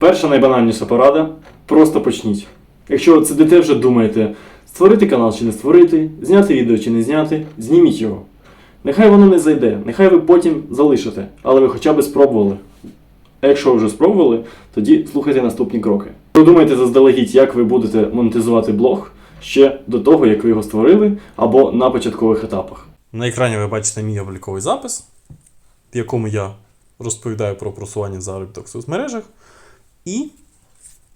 Перша найбанальніша порада просто почніть. Якщо от сидите вже думаєте, створити канал чи не створити, зняти відео чи не зняти, зніміть його. Нехай воно не зайде, нехай ви потім залишите, але ви хоча б спробували. А якщо вже спробували, тоді слухайте наступні кроки. Продумайте заздалегідь, як ви будете монетизувати блог ще до того, як ви його створили, або на початкових етапах. На екрані ви бачите мій обліковий запис, в якому я розповідаю про просування заробіток в соцмережах. І,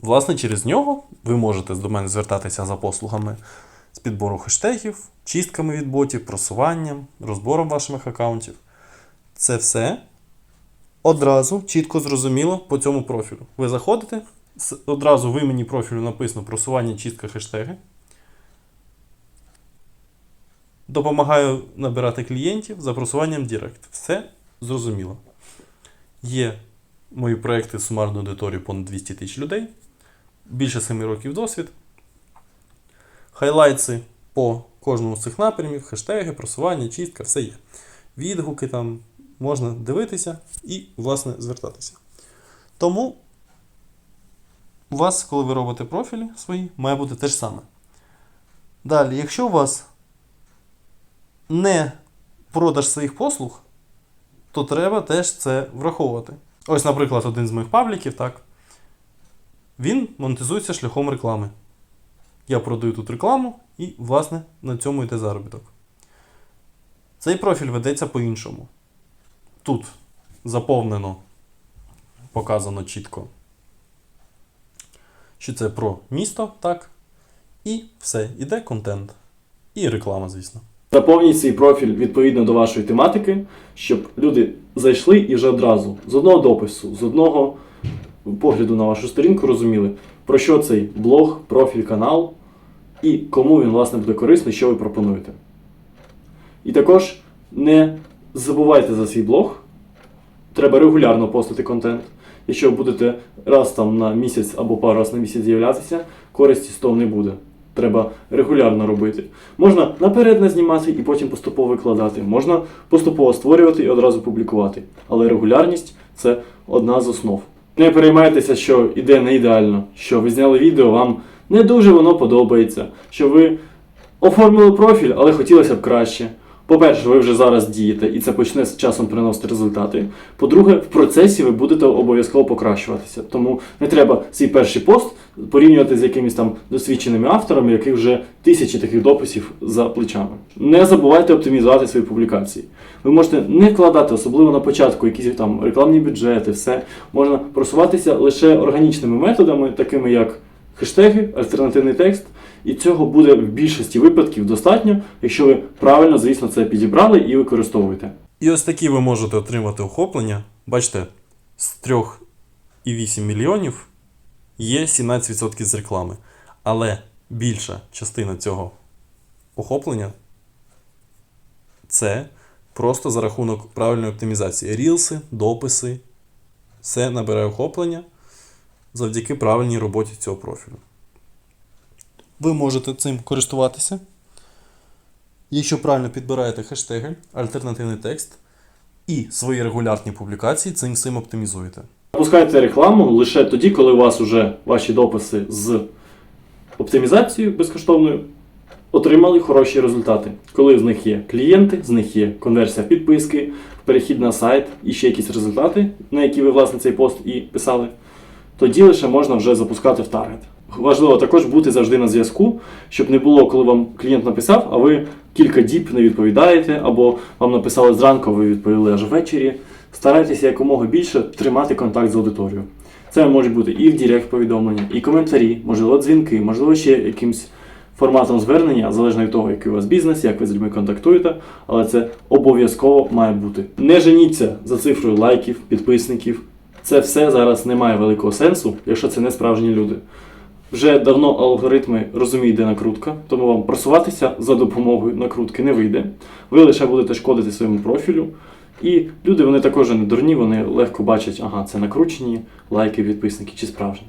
власне, через нього ви можете до мене звертатися за послугами з підбору хештегів, чистками від ботів, просуванням, розбором ваших аккаунтів. Це все одразу чітко зрозуміло по цьому профілю. Ви заходите, одразу в імені профілю написано просування, чистка, хештеги. Допомагаю набирати клієнтів за просуванням Директ. Все зрозуміло. Є мої проекти з сумарною аудиторією понад 200 тисяч людей. Більше 7 років досвід. Хайлайтси по кожному з цих напрямів, хештеги, просування, чистка, все є. Відгуки там можна дивитися і, власне, звертатися. Тому у вас, коли ви робите профілі свої, має бути те ж саме. Далі, якщо у вас не продаж своїх послуг, то треба теж це враховувати. Ось, наприклад, один з моїх пабліків, так. Він монетизується шляхом реклами. Я продаю тут рекламу, і, власне, на цьому йде заробіток. Цей профіль ведеться по-іншому. Тут заповнено, показано чітко, що це про місто, так. І все, іде контент. І реклама, звісно. Заповніть свій профіль відповідно до вашої тематики, щоб люди зайшли і вже одразу з одного допису, з одного погляду на вашу сторінку розуміли, про що цей блог, профіль, канал і кому він власне буде корисний, що ви пропонуєте. І також не забувайте за свій блог. Треба регулярно постити контент. Якщо будете раз там на місяць або пару раз на місяць з'являтися, користі з того не буде. Треба регулярно робити. Можна наперед не знімати і потім поступово викладати. Можна поступово створювати і одразу публікувати. Але регулярність це одна з основ. Не переймайтеся, що іде не ідеально, що ви зняли відео, вам не дуже воно подобається, що ви оформили профіль, але хотілося б краще. По-перше, ви вже зараз дієте, і це почне з часом приносити результати. По-друге, в процесі ви будете обов'язково покращуватися. Тому не треба свій перший пост порівнювати з якимись там досвідченими авторами, яких вже тисячі таких дописів за плечами. Не забувайте оптимізувати свої публікації. Ви можете не вкладати, особливо на початку, якісь там рекламні бюджети, все можна просуватися лише органічними методами, такими як хештеги, альтернативний текст. І цього буде в більшості випадків достатньо, якщо ви правильно, звісно, це підібрали і використовуєте. І ось такі ви можете отримати охоплення. Бачите, з 3,8 мільйонів є 17% з реклами. Але більша частина цього охоплення це просто за рахунок правильної оптимізації. Рілси, дописи, все набирає охоплення завдяки правильній роботі цього профілю. Ви можете цим користуватися. Якщо правильно підбираєте хештеги, альтернативний текст і свої регулярні публікації, цим всім оптимізуєте. Запускайте рекламу лише тоді, коли у вас вже ваші дописи з оптимізацією безкоштовною отримали хороші результати. Коли з них є клієнти, з них є конверсія підписки, перехід на сайт і ще якісь результати, на які ви власне цей пост і писали, тоді лише можна вже запускати в таргет. Важливо також бути завжди на зв'язку, щоб не було, коли вам клієнт написав, а ви кілька діб не відповідаєте, або вам написали зранку, а ви відповіли аж ввечері. Старайтеся якомога більше тримати контакт з аудиторією. Це можуть бути і в Директ повідомлення, і коментарі, можливо, дзвінки, можливо, ще якимсь форматом звернення, залежно від того, який у вас бізнес, як ви з людьми контактуєте, але це обов'язково має бути. Не женіться за цифрою лайків, підписників. Це все зараз не має великого сенсу, якщо це не справжні люди. Вже давно алгоритми розуміють, де накрутка, тому вам просуватися за допомогою накрутки не вийде. Ви лише будете шкодити своєму профілю. І люди вони також не дурні, вони легко бачать, ага, це накручені лайки, підписники чи справжні.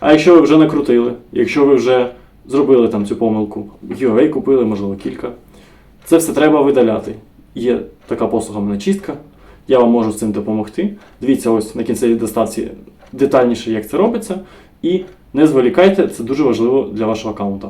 А якщо ви вже накрутили, якщо ви вже зробили там цю помилку, giveaway купили, можливо, кілька, це все треба видаляти. Є така послуга мене чистка, я вам можу з цим допомогти. Дивіться, ось на кінцевій доставці детальніше, як це робиться, і не зволікайте, це дуже важливо для вашого аккаунта.